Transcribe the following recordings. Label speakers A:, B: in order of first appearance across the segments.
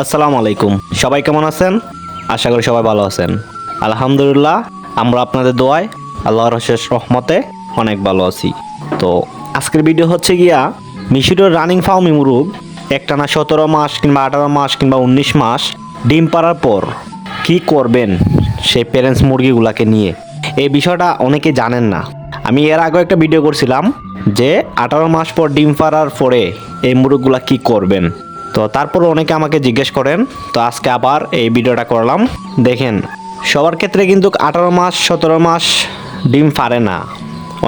A: আসসালামু আলাইকুম। সবাই কেমন আছেন? আশা করি সবাই ভালো আছেন। আলহামদুলিল্লাহ, আমরা আপনাদের দোয়ায় আল্লাহর শেষ রহমতে অনেক ভালো আছি। তো আজকের ভিডিও হচ্ছে গিয়া মিশরের রানিং ফার্মি মুরুগ, একটানা সতেরো মাস কিংবা আঠারো মাস কিংবা উনিশ মাস ডিম পাড়ার পর কি করবেন সেই প্যারেন্টস মুরগিগুলাকে নিয়ে? এই বিষয়টা অনেকে জানেন না। আমি এর আগে একটা ভিডিও করছিলাম যে আঠারো মাস পর ডিম পাড়ার পরে এই মুরগগুলা কি করবেন? তো তারপর অনেকে আমাকে জিজ্ঞেস করেন, তো আজকে আবার এই ভিডিওটা করলাম। দেখেন, সবার ক্ষেত্রে কিন্তু আঠারো মাস, সতেরো মাস ডিম ফারে না।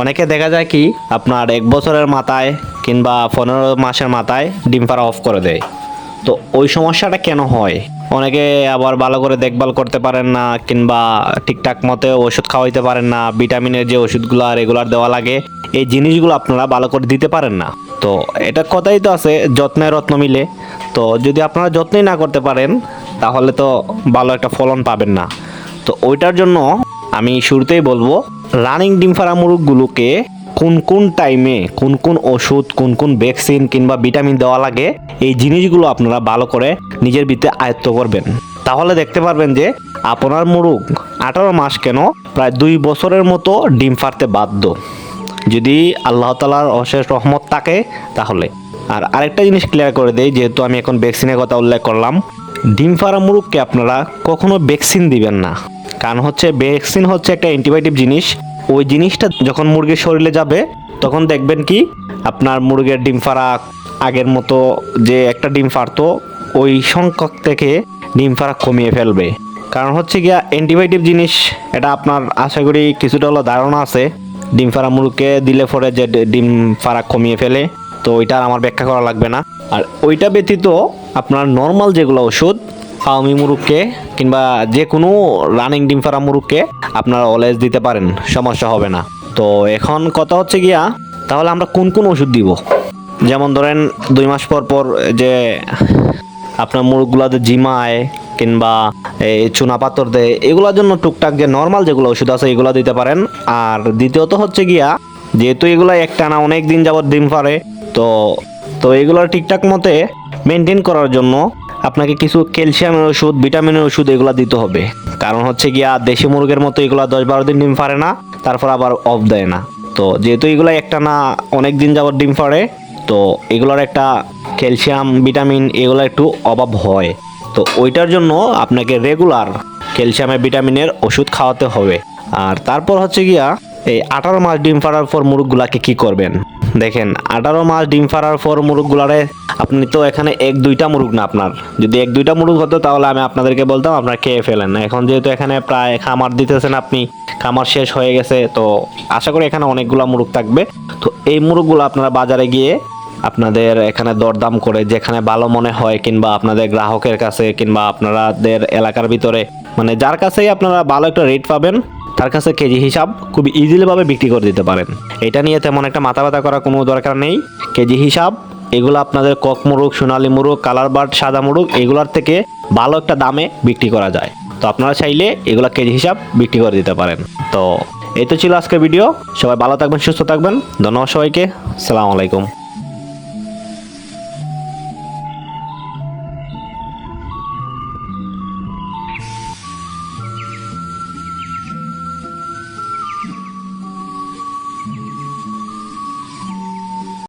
A: অনেকে দেখা যায় কি, আপনার এক বছরের মাথায় কিংবা পনেরো মাসের মাথায় ডিম ফারা অফ করে দেয়। তো ওই সমস্যাটা কেন হয়? অনেকে আবার ভালো করে দেখভাল করতে পারেন না, কিংবা ঠিকঠাক মতো ওষুধ খাওয়াইতে পারেন না, ভিটামিনের যে ওষুধগুলো রেগুলার দেওয়া লাগে, এই জিনিসগুলো আপনারা ভালো করে দিতে পারেন না। তো এটা কথাই তো আছে, যত্নে রত্ন মিলে। তো যদি আপনারা যত্নই না করতে পারেন, তাহলে তো ভালো একটা ফলন পাবেন না। তো ওইটার জন্য আমি শুরুতেই বলব রানিং ডিম ফারা কোন কোন টাইমে কোন কোন ওষুধ, কোন কোন ভ্যাকসিন কিংবা ভিটামিন দেওয়া লাগে, এই জিনিসগুলো আপনারা ভালো করে নিজের ভিতরে আয়ত্ত করবেন। তাহলে দেখতে পারবেন যে আপনার মুরগ আঠারো মাস কেন প্রায় দুই বছরের মতো ডিম ফাড়তে বাধ্য। যদি আল্লাহ তালার অশেষ রহমত থাকে তাহলে। আর আরেকটা জিনিস ক্লিয়ার করে দেই, যেহেতু আমি এখন ভ্যাকসিনের কথা উল্লেখ করলাম, ডিম ফাড়া মুরগকে আপনারা কখনো ভ্যাকসিন দিবেন না। কারণ হচ্ছে ভ্যাকসিন হচ্ছে একটা অ্যান্টিবায়োটিক জিনিস ওই জিনিসটা যখন মুরগির শরীরে যাবে, তখন দেখবেন কি? আপনার মুরগের ডিম ফাড়া, আগের মতো যে একটা ডিম ফাড়তো, ওই সংখ্যক থেকে ডিম ফাড়া কমিয়ে ফেলবে। কারণ হচ্ছে গিয়া অ্যান্টিবায়োটিক জিনিস, এটা আপনার আশা করি কিছুটা হলো ধারণা আছে। ডিম ফাড়া মুরগকে দিলে পরে যে ডিম ফাড়া কমিয়ে ফেলে, তো ওইটা আমার ব্যাখ্যা করা লাগবে না। আর ওইটা ব্যতীত আপনার নর্মাল যেগুলো ওষুধ ফাউমি মুরুগকে কিংবা যে কোনো রানিং ডিম ফাড়া মুরুগকে আপনারা অলওয়েজ দিতে পারেন, সমস্যা হবে না। তো এখন কথা হচ্ছে গিয়া, তাহলে আমরা কোন কোন ওষুধ দিব? যেমন ধরেন, দুই মাস পর পর যে আপনার মুরগগুলোতে জিমায় কিংবা এই চুনা পাথর দেয়, এগুলোর জন্য টুকটাক যে নর্মাল যেগুলো ওষুধ আছে, এগুলো দিতে পারেন। আর দ্বিতীয়ত হচ্ছে গিয়া, যেহেতু এগুলো একটানা অনেক দিন যাবত ডিম পারে তো তো এগুলো ঠিকঠাক মতে মেনটেন করার জন্য আপনাকে কিছু ক্যালসিয়ামের ওষুধ, ভিটামিনের ওষুধ এগুলো দিতে হবে। কারণ হচ্ছে গিয়া দেশি মুরগের মতো এগুলো দশ বারো দিন ডিম পারে না, তারপর আবার অফ দেয় না। তো যেহেতু এগুলো একটা না, অনেক দিন যাবত ডিম পারে তো এগুলোর একটা ক্যালসিয়াম, ভিটামিন এগুলো একটু অভাব হয়। তো ওইটার জন্য আপনাকে রেগুলার ক্যালসিয়ামের, ভিটামিনের ওষুধ খাওয়াতে হবে। আর তারপর হচ্ছে গিয়া এই আঠারো মাস ডিম ফাড়ার পর মুরগগুলাকে কি করবেন? দেখেন, আঠারো মাস ডিম ফাড়ার পর মুরগগুলারে আপনি তো এখানে এক দুইটা মুরগ না আপনার। যদি এক দুইটা মুরগ হতো তাহলে আমি আপনাদেরকে বলতাম আপনারা খেয়ে ফেলেন এখন যেহেতু এখানে প্রায় খামার দিতেছেন আপনি, খামার শেষ হয়ে গেছে, তো আশা করি এখানে অনেকগুলা মুরগ থাকবে। তো এই মুরগগুলো আপনারা বাজারে গিয়ে আপনাদের এখানে দরদাম করে, যেখানে ভালো মনে হয় কিংবা আপনাদের গ্রাহকের কাছে কিংবা আপনাদের এলাকার ভিতরে মানে যার কাছেই আপনারা ভালো একটা রেট পাবেন তার কাছে কেজি হিসাব খুব ইজিলিভাবে বিক্রি করে দিতে পারেন। এটা নিয়ে তেমন একটা মাথা ব্যথা করার কোনো দরকার নেই। কেজি হিসাব, এগুলো আপনাদের কক মুরগ, সোনালি মুরগ, কালার বার্ড, সাদা মুরগ, এগুলোর থেকে ভালো একটা দামে বিক্রি করা যায়। তো আপনারা চাইলে এগুলো কেজি হিসাব বিক্রি করে দিতে পারেন। তো এই তো ছিল আজকের ভিডিও। সবাই ভালো থাকবেন, সুস্থ থাকবেন। ধন্যবাদ সবাইকে। সালাম আলাইকুম।